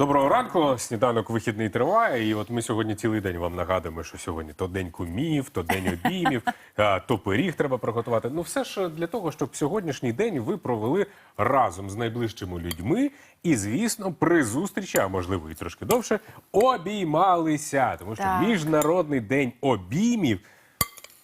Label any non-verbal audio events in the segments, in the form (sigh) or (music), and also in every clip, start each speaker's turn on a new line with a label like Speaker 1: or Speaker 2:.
Speaker 1: Доброго ранку. Сніданок вихідний триває. І от ми сьогодні цілий день вам нагадуємо, що сьогодні то день кумів, то день обіймів, (laughs) то пиріг треба приготувати. Ну, все ж для того, щоб сьогоднішній день ви провели разом з найближчими людьми і, звісно, при зустрічі, а можливо і трошки довше, обіймалися. Тому що
Speaker 2: Так.
Speaker 1: міжнародний день обіймів.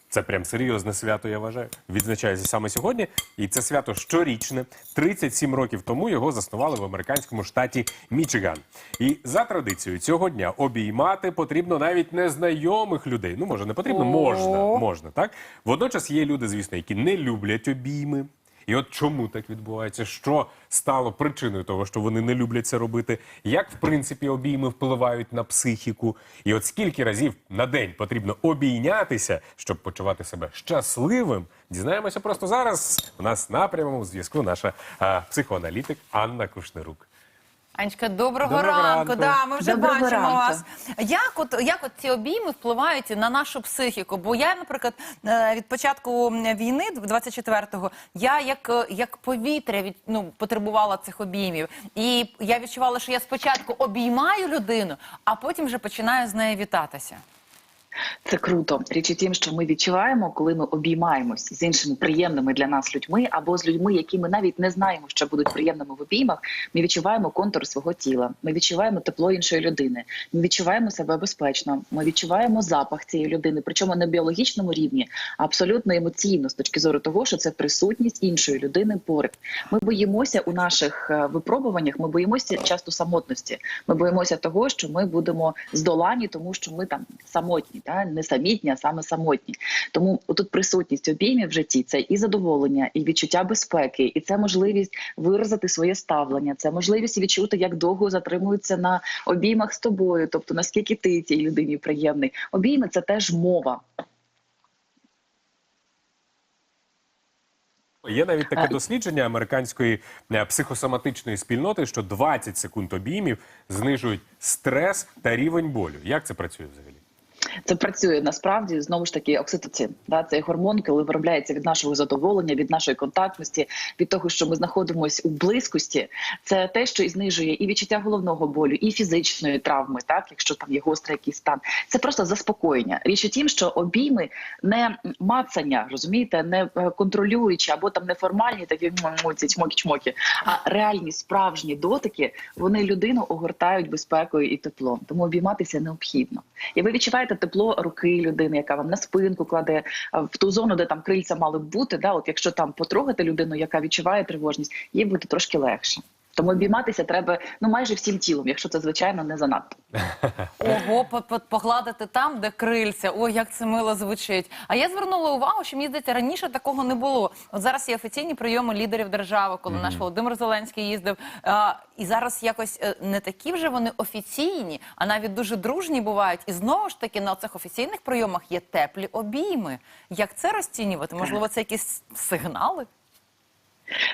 Speaker 1: Це прям серйозне свято, я вважаю. Відзначається саме сьогодні. І це свято щорічне. 37 років тому його заснували в американському штаті Мічиган. І за традицією цього дня обіймати потрібно навіть незнайомих людей. Ну, може, не потрібно, можна, можна, так? Водночас є люди, звісно, які не люблять обійми. І от чому так відбувається? Що стало причиною того, що вони не люблять це робити? Як в принципі обійми впливають на психіку? І от скільки разів на день потрібно обійнятися, щоб почувати себе щасливим? Дізнаємося просто зараз. У нас на прямому зв'язку наша а, психоаналітик Анна Кушнирук.
Speaker 2: Анечка, доброго,
Speaker 1: Доброго
Speaker 2: ранку.
Speaker 1: ранку.
Speaker 2: Да, ми вже
Speaker 3: Доброго
Speaker 2: бачимо
Speaker 3: ранку.
Speaker 2: вас. Як от як от ці обійми впливають на нашу психіку? Бо я, наприклад, е, від початку війни, 24-го, я як, як повітря від ну потребувала цих обіймів, і я відчувала, що я спочатку обіймаю людину, а потім вже починаю з нею вітатися.
Speaker 3: Це круто. Річ у тім, що ми відчуваємо, коли ми обіймаємось з іншими приємними для нас людьми, або з людьми, які ми навіть не знаємо, що будуть приємними в обіймах. Ми відчуваємо контур свого тіла. Ми відчуваємо тепло іншої людини. Ми відчуваємо себе безпечно. Ми відчуваємо запах цієї людини, причому не біологічному рівні, а абсолютно емоційно, з точки зору того, що це присутність іншої людини поряд. Ми боїмося у наших е, випробуваннях. Ми боїмося часто самотності. Ми боїмося того, що ми будемо здолані, тому що ми там самотні, та не самітні, а саме самотні. Тому тут присутність обіймів в житті це і задоволення, і відчуття безпеки, і це можливість виразити своє ставлення. Це можливість відчути, як довго затримуються на обіймах з тобою, тобто наскільки ти цій людині приємний. Обійми це теж мова.
Speaker 1: Є навіть таке дослідження американської е, психосоматичної спільноти, що 20 секунд обіймів знижують стрес та рівень болю. Як це працює взагалі?
Speaker 3: Це працює насправді знову ж таки окситоцин. Да, цей гормон, коли виробляється від нашого задоволення, від нашої контактності, від того, що ми знаходимося у близькості. Це те, що і знижує і відчуття головного болю, і фізичної травми, так якщо там є гострий якийсь стан. Це просто заспокоєння. Річ у тім, що обійми не мацання, розумієте, не е, контролюючі або там неформальні такі моці, чмокі-чмокі, а реальні справжні дотики вони людину огортають безпекою і теплом. Тому обійматися необхідно. І ви відчуваєте тепло руки людини, яка вам на спинку кладе в ту зону, де там крильця мали б бути. Да, от якщо там потрогати людину, яка відчуває тривожність, їй буде трошки легше. Тому обійматися треба ну майже всім тілом, якщо це звичайно не занадто. (laughs)
Speaker 2: Ого, по- по- погладити там, де крильця. Ой, як це мило звучить. А я звернула увагу, що мені здається, раніше такого не було. От зараз є офіційні прийоми лідерів держави, коли наш Володимир Зеленський їздив. А, і зараз якось е, не такі вже вони офіційні, а навіть дуже дружні бувають. І знову ж таки на цих офіційних прийомах є теплі обійми. Як це розцінювати? Можливо, це якісь сигнали?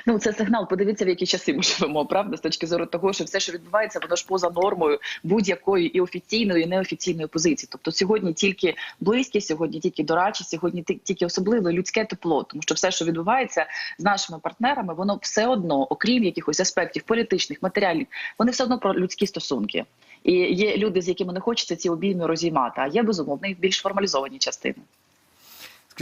Speaker 3: Ну це сигнал. Подивіться, в які часи ми живемо, правда, з точки зору того, що все, що відбувається, воно ж поза нормою будь-якої і офіційної, і неофіційної позиції. Тобто сьогодні тільки близькість, сьогодні тільки дорадчі, сьогодні тільки особливе людське тепло, тому що все, що відбувається з нашими партнерами, воно все одно, окрім якихось аспектів політичних, матеріальних, вони все одно про людські стосунки. І є люди, з якими не хочеться ці обійми розіймати, а є безумовно і більш формалізовані частини.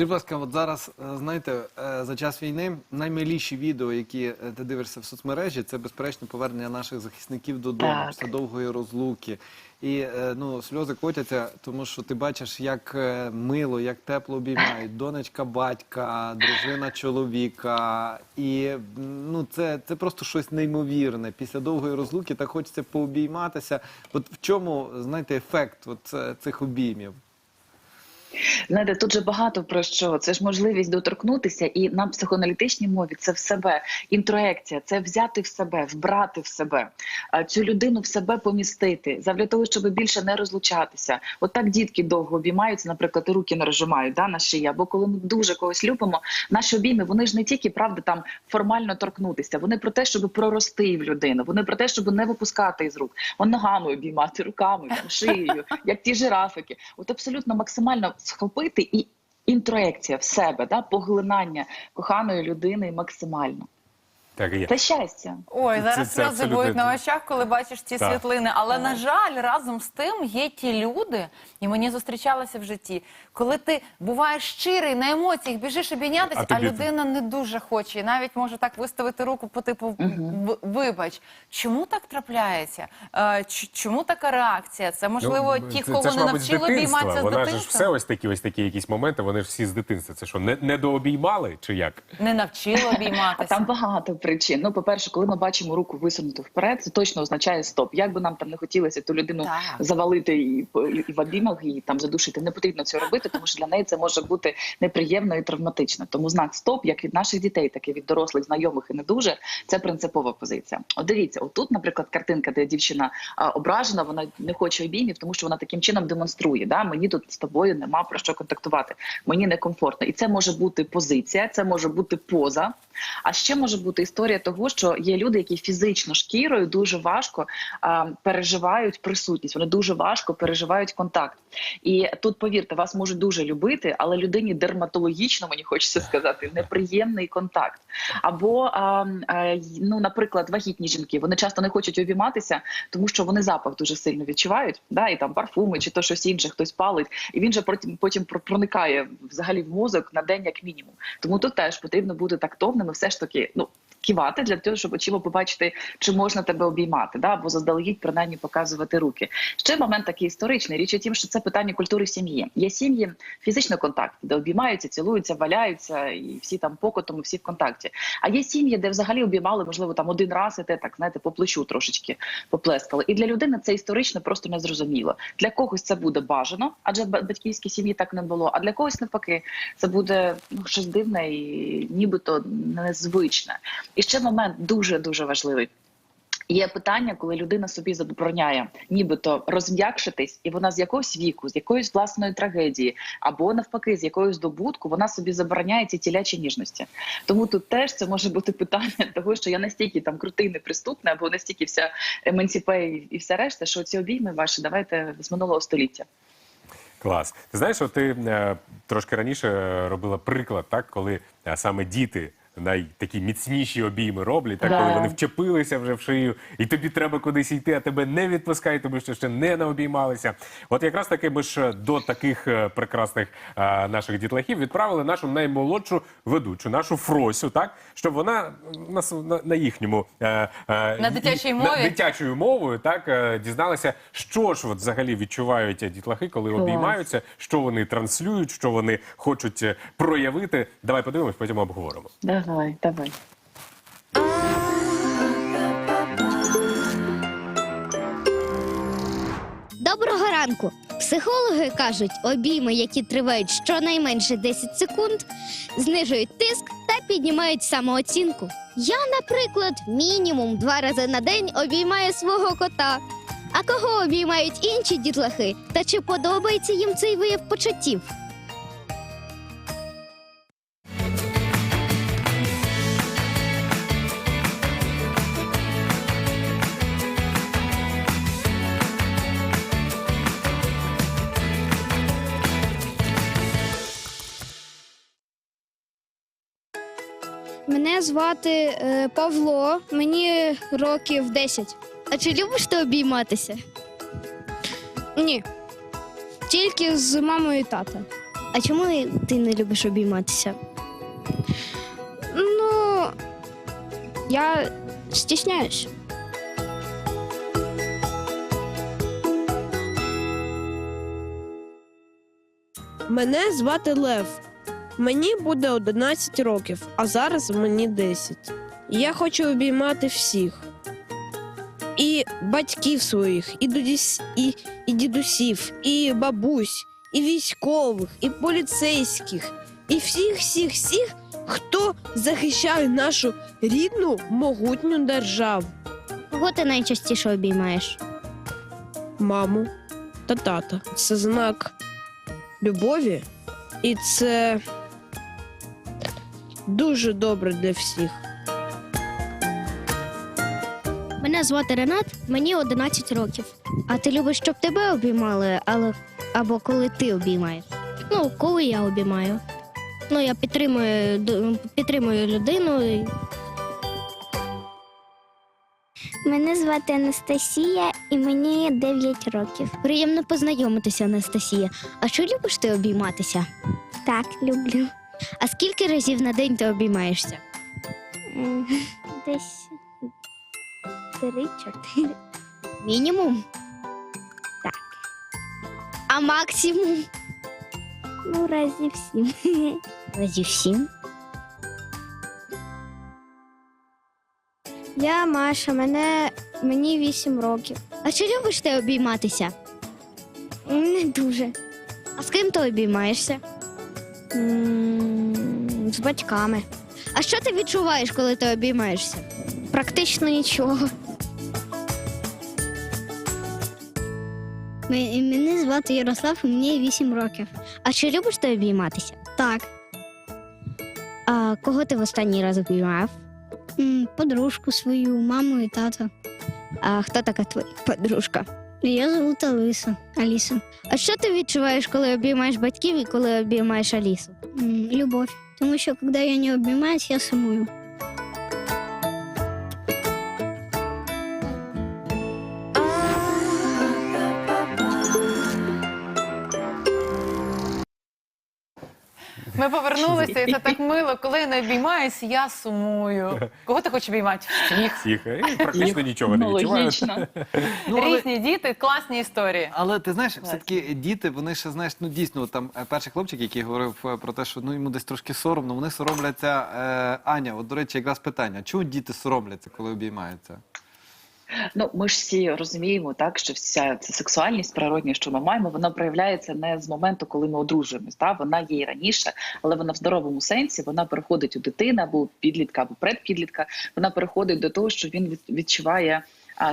Speaker 4: Скажіть, будь ласка, от зараз, е, знаєте, е, за час війни наймиліші відео, які е, ти дивишся в соцмережі, це безперечно повернення наших захисників додому
Speaker 3: Так.
Speaker 4: після довгої розлуки. І ну, сльози котяться, тому що ти бачиш, як мило, як тепло обіймають донечка батька, дружина чоловіка. І ну, це, це просто щось неймовірне. Після довгої розлуки так хочеться пообійматися. От в чому, знаєте, ефект от, цих обіймів?
Speaker 3: Знаєте, тут же багато про що. Це ж можливість доторкнутися, і на психоаналітичній мові це в себе інтроекція, це взяти в себе, вбрати в себе цю людину в себе помістити, завдяки того, щоб більше не розлучатися. От так дітки довго обіймаються, наприклад, руки не розжимають да, на шиї. Або коли ми дуже когось любимо, наші обійми вони ж не тільки правда там формально торкнутися. Вони про те, щоб прорости в людину. Вони про те, щоб не випускати із рук, Вон ногами обіймати, руками, там шиєю, як ті жирафики. От абсолютно максимально схопити і інтроекція в себе, да, поглинання коханої людини максимально.
Speaker 1: Так і є.
Speaker 3: Це щастя.
Speaker 2: Ой, зараз
Speaker 1: це
Speaker 2: сльози
Speaker 1: абсолютно-
Speaker 2: будуть на очах, коли бачиш ці
Speaker 1: Так.
Speaker 2: світлини. Але на жаль, разом з тим є ті люди, і мені зустрічалося в житті, коли ти буваєш щирий на емоціях, біжиш обійнятися,
Speaker 1: А
Speaker 2: а,
Speaker 1: тобі-
Speaker 2: людина не дуже хоче, і навіть може так виставити руку по типу «В- вибач. Чому так трапляється? Е, ч- Чому така реакція? Це можливо
Speaker 1: Ну,
Speaker 2: ті,
Speaker 1: це-
Speaker 2: кого
Speaker 1: це ж,
Speaker 2: не
Speaker 1: мабуть, з
Speaker 2: навчили
Speaker 1: дитинства.
Speaker 2: обійматися з
Speaker 1: Вона ж все ось такі, ось такі якісь моменти, вони ж всі з дитинства. Це що, не, не дообіймали чи як?
Speaker 2: Не навчили
Speaker 3: А
Speaker 2: обійматися.
Speaker 3: там багато причин. Ну, по-перше, коли ми бачимо руку висунуту вперед, це точно означає стоп. Як би нам там не хотілося ту людину
Speaker 2: Так.
Speaker 3: завалити і, і в обіймах, і там задушити, не потрібно цього робити, тому що для неї це може бути неприємно і травматично. Тому знак стоп, як від наших дітей, так і від дорослих, знайомих і не дуже, це принципова позиція. От дивіться, отут, наприклад, картинка, де дівчина а, ображена, вона не хоче обіймів, тому що вона таким чином демонструє. Да? Мені тут з тобою нема про що контактувати. Мені некомфортно. І це може бути позиція, це може бути поза. А ще може бути історія того, що є люди, які фізично шкірою дуже важко а, переживають присутність. Вони дуже важко переживають контакт. І тут, повірте, вас можуть дуже любити, але людині дерматологічно мені хочеться сказати неприємний контакт. Або ну, наприклад, вагітні жінки вони часто не хочуть обійматися, тому що вони запах дуже сильно відчувають. Да, і там парфуми чи то щось інше, хтось палить, і він же потім потім про- проникає взагалі в мозок на день як мінімум. Тому тут теж потрібно бути тактовними, все ж таки, ну. Кивати для того, щоб очима побачити, чи можна тебе обіймати, да або заздалегідь принаймні показувати руки. Ще момент такий історичний. Річ у тім, що це питання культури сім'ї. Є сім'ї фізичного контакту, де обіймаються, цілуються, валяються, і всі там покотом, і всі в контакті. А є сім'ї, де взагалі обіймали, можливо, там один раз, і те так знаєте, по плечу трошечки поплескали. І для людини це історично просто незрозуміло. Для когось це буде бажано, адже батьківські сім'ї так не було. А для когось навпаки, це буде ну щось дивне і нібито незвичне. І ще момент дуже дуже важливий. Є питання, коли людина собі забороняє нібито розм'якшитись, і вона з якогось віку, з якоїсь власної трагедії, або навпаки, з якоїсь здобутку, вона собі забороняє ці тілячі ніжності. Тому тут теж це може бути питання (laughs) того, що я настільки там крутий, неприступний, або настільки вся емансіпея і все решта, що ці обійми ваші давайте з минулого століття.
Speaker 1: Клас. Ти знаєш, от ти е, трошки раніше робила приклад, так, коли е, саме діти. Най такі міцніші обійми роблять, так
Speaker 3: Да.
Speaker 1: коли вони вчепилися вже в шию, і тобі треба кудись йти, а тебе не відпускають, тому що ще не наобіймалися. От якраз таки ми ж до таких е, прекрасних е, наших дітлахів відправили нашу наймолодшу ведучу, нашу Фросю, так щоб вона на, с- на, на їхньому е, е,
Speaker 2: На дитячій мові?
Speaker 1: на дитячою мовою, так е, дізналася, що ж от взагалі відчувають дітлахи, коли
Speaker 3: Клас.
Speaker 1: обіймаються, що вони транслюють, що вони хочуть е, проявити. Давай подивимось, потім обговоримо.
Speaker 3: Давай, давай.
Speaker 5: Доброго ранку. Психологи кажуть, обійми, які тривають щонайменше 10 секунд, знижують тиск та піднімають самооцінку. Я, наприклад, мінімум два рази на день обіймаю свого кота. А кого обіймають інші дітлахи? Та чи подобається їм цей вияв почуттів?
Speaker 6: Мене звати е, Павло, мені років 10.
Speaker 5: А чи любиш ти обійматися?
Speaker 6: Ні. Тільки з мамою і тата.
Speaker 5: А чому ти не любиш обійматися?
Speaker 6: Ну, я стісняюсь.
Speaker 7: Мене звати Лев. Мені буде 11 років, а зараз мені 10. Я хочу обіймати всіх. І батьків своїх, і, дідусь, і, і дідусів, і бабусь, і військових, і поліцейських, і всіх, всіх, всіх, хто захищає нашу рідну могутню державу,
Speaker 5: Кого ти найчастіше обіймаєш?
Speaker 7: маму та тата. Це знак любові, і це дуже добре для всіх.
Speaker 5: Мене звати Ренат, мені 11 років. А ти любиш, щоб тебе обіймали, але або коли ти обіймаєш? Ну, коли я обіймаю. Ну, я підтримую, підтримую людину.
Speaker 8: Мене звати Анастасія і мені 9 років.
Speaker 5: Приємно познайомитися, Анастасія. А що любиш ти обійматися?
Speaker 8: Так, люблю.
Speaker 5: А скільки разів на день ти обіймаєшся?
Speaker 8: М, (laughs) Десь три-чотири.
Speaker 5: Мінімум?
Speaker 8: Так.
Speaker 5: А максимум?
Speaker 8: Ну, разів сім. (laughs)
Speaker 5: Разів сім.
Speaker 6: Я Маша, мене мені 8 років.
Speaker 5: А чи любиш ти обійматися?
Speaker 6: Не дуже.
Speaker 5: А з ким ти обіймаєшся?
Speaker 6: М, З батьками.
Speaker 5: А що ти відчуваєш, коли ти обіймаєшся?
Speaker 6: Практично нічого.
Speaker 5: Мене звати Ярослав, мені 8 років. А чи любиш ти обійматися?
Speaker 6: Так.
Speaker 5: А кого ти в останній раз обіймав?
Speaker 6: Подружку свою, маму і тата.
Speaker 5: А хто така твоя подружка?
Speaker 6: Я зовут Алиса. Аліса.
Speaker 5: А що ти відчуваєш, коли обіймаєш батьків і коли обіймаєш Алісу?
Speaker 6: Любов. Тому що коли я не обіймаюсь, я сумую.
Speaker 2: Ми повернулися, і це так мило. Коли я не обіймаюсь, я сумую. Кого ти хочеш обіймати? Всіх.
Speaker 1: Всіх і практично нічого не
Speaker 3: Ну,
Speaker 1: відчуваю.
Speaker 3: логічно.
Speaker 4: Ну, але,
Speaker 2: Різні діти, класні історії.
Speaker 4: але ти знаєш, все-таки діти, вони ще знаєш, ну дійсно, там е, перший хлопчик, який говорив е, про те, що ну йому десь трошки соромно, вони соромляться. Е, Аня, от до речі, якраз питання: чому діти соромляться, коли обіймаються?
Speaker 3: Ну, ми ж всі розуміємо, так що вся ця сексуальність природня, що ми маємо, вона проявляється не з моменту, коли ми одружуємось. Та вона є і раніше, але вона в здоровому сенсі вона переходить у дитина або підлітка, або предпідлітка. Вона переходить до того, що він відчуває.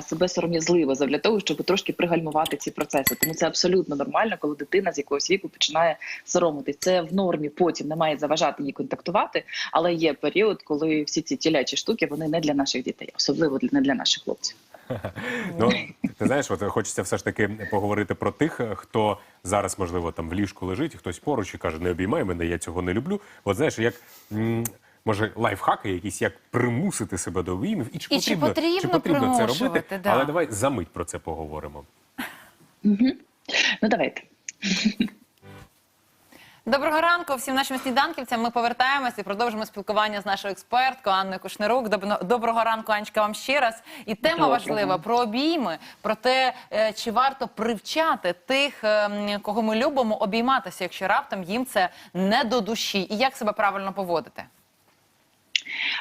Speaker 3: Себе сором'язливо для того, щоб трошки пригальмувати ці процеси. Тому це абсолютно нормально, коли дитина з якогось віку починає соромитись. Це в нормі потім не має заважати їй контактувати, але є період, коли всі ці тілячі штуки вони не для наших дітей, особливо не для наших хлопців.
Speaker 1: Ну, ти знаєш, от хочеться все ж таки поговорити про тих, хто зараз, можливо, там в ліжку лежить, хтось поруч і каже, не обіймай мене, я цього не люблю. От знаєш, як. Може, лайфхаки якісь, як примусити себе до обіймів, і чи
Speaker 2: І чи
Speaker 1: потрібно,
Speaker 2: потрібно
Speaker 1: це робити?
Speaker 2: да.
Speaker 1: Але давай за мить про це поговоримо.
Speaker 3: Угу. Ну давайте.
Speaker 2: Доброго ранку всім нашим сніданківцям. Ми повертаємося і продовжимо спілкування з нашою експерткою Анною Кушнирук. Доброго ранку, Анечка, вам ще раз. І тема
Speaker 3: Доброго.
Speaker 2: важлива про обійми, про те, е, чи варто привчати тих, е, кого ми любимо, обійматися, якщо раптом їм це не до душі, і як себе правильно поводити.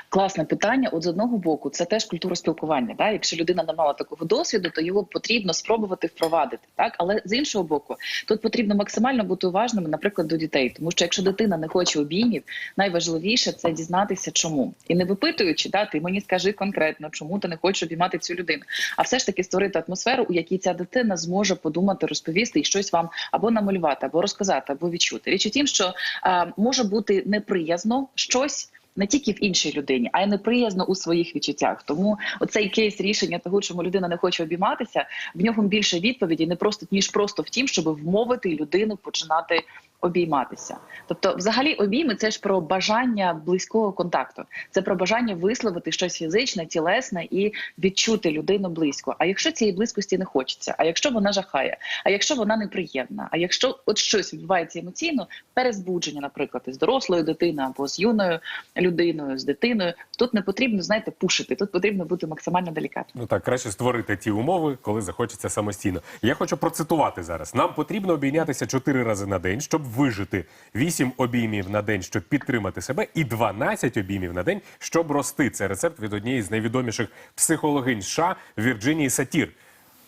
Speaker 3: Класне питання. От з одного боку, це теж культура спілкування. Так? Якщо людина не мала такого досвіду, то його потрібно спробувати впровадити. Так, але з іншого боку, тут потрібно максимально бути уважними, наприклад, до дітей, тому що якщо дитина не хоче обіймів, найважливіше це дізнатися, чому і не випитуючи, да, ти мені скажи конкретно, чому ти не хочеш обіймати цю людину, а все ж таки створити атмосферу, у якій ця дитина зможе подумати, розповісти і щось вам або намалювати, або розказати, або відчути. Річ у тім, що а, може бути неприязно щось не тільки в іншій людині, а й неприязно у своїх відчуттях. Тому оцей кейс рішення того, чому людина не хоче обійматися, в нього більше відповіді не просто ніж просто в тім, щоб вмовити людину починати обійматися. Тобто, взагалі, обійми це ж про бажання близького контакту, це про бажання висловити щось фізичне, тілесне і відчути людину близько. А якщо цієї близькості не хочеться, а якщо вона жахає, а якщо вона неприємна, а якщо от щось відбувається емоційно, перезбудження, наприклад, із дорослою дитиною або з юною людиною, з дитиною, тут не потрібно знаєте пушити. Тут потрібно бути максимально делікатним.
Speaker 1: Ну так, краще створити ті умови, коли захочеться самостійно. Я хочу процитувати зараз. Нам потрібно обійнятися 4 рази на день, щоб вижити, 8 обіймів на день, щоб підтримати себе, і 12 обіймів на день, щоб рости. Це рецепт від однієї з найвідоміших психологинь США Вірджинії Сатір.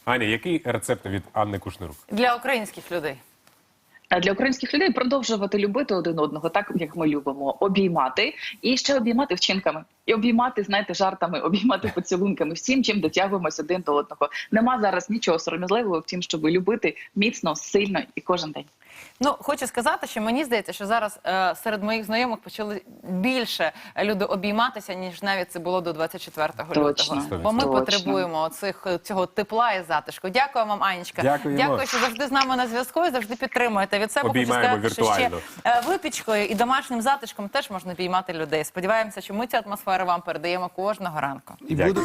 Speaker 1: Аня, який рецепт від Анни Кушнирук?
Speaker 2: Для українських людей.
Speaker 3: А для українських людей продовжувати любити один одного, так як ми любимо, обіймати і ще обіймати вчинками, і обіймати, знаєте, жартами, обіймати поцілунками, всім, чим дотягуємося один до одного. Нема зараз нічого сором'язливого в тім, щоб любити міцно, сильно і кожен день.
Speaker 2: Ну, хочу сказати, що мені здається, що зараз е, серед моїх знайомих почали більше люди обійматися, ніж навіть це було до 24
Speaker 3: Точно.
Speaker 2: лютого. Бо ми
Speaker 3: Точно.
Speaker 2: потребуємо цих, цього тепла і затишку. Дякую вам, Анечка.
Speaker 1: Дякуємо.
Speaker 2: Дякую, що завжди з нами на зв'язку і завжди підтримуєте. Від себе
Speaker 1: Обіймаємо
Speaker 2: хочу сказати, що ще е, випічкою і домашнім затишком теж можна обіймати людей. Сподіваємося, що ми цю атмосферу вам передаємо кожного ранку.
Speaker 4: І
Speaker 1: Дякую.